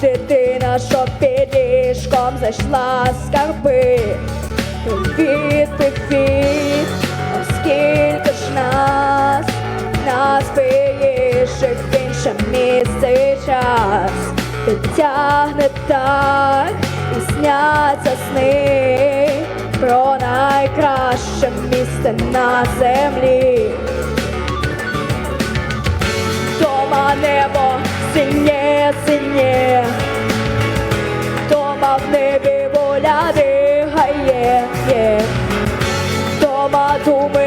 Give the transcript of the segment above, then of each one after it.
дитина, що ліжком зайшла скарби. Привіт, привіт, оскільки ж нас, нас приїжджих в інше місце і час, Підтягне так і сняться сни про найкраще місце на землі. Дома небо синє, синє, Дома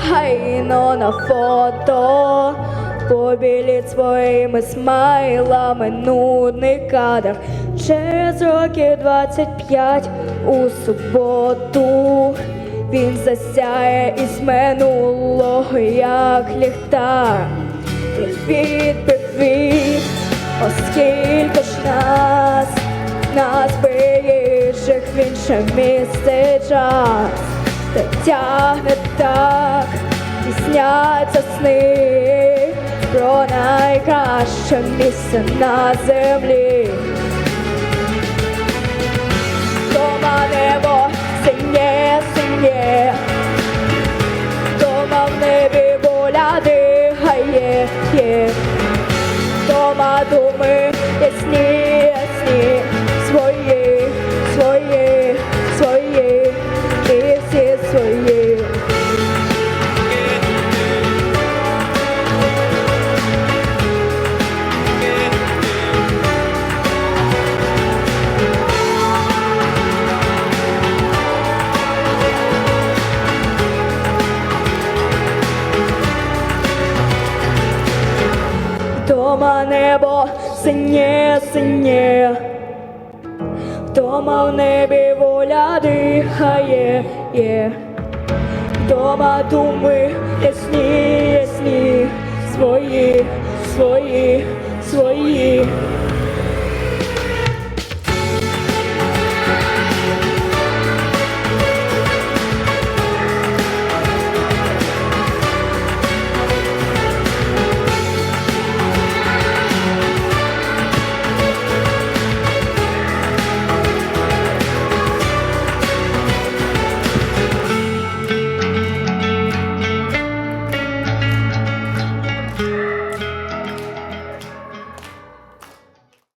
негайно на фото, побіліть своїми смайлами нудний кадр. Через років 25 у суботу він засяє із минулого, як ліхтар. Привіт, привіт, оскільки ж нас, нас приїжджих в інше місце час, де тягне так, і сни про найкраще місце на землі. Дома небо синє, синє, Дома в небі воля дихає. Дома думи Дома небо синє, синє, Дома в небі воля дихає, є. вдома думи ясні, ясні, свої, свої, свої.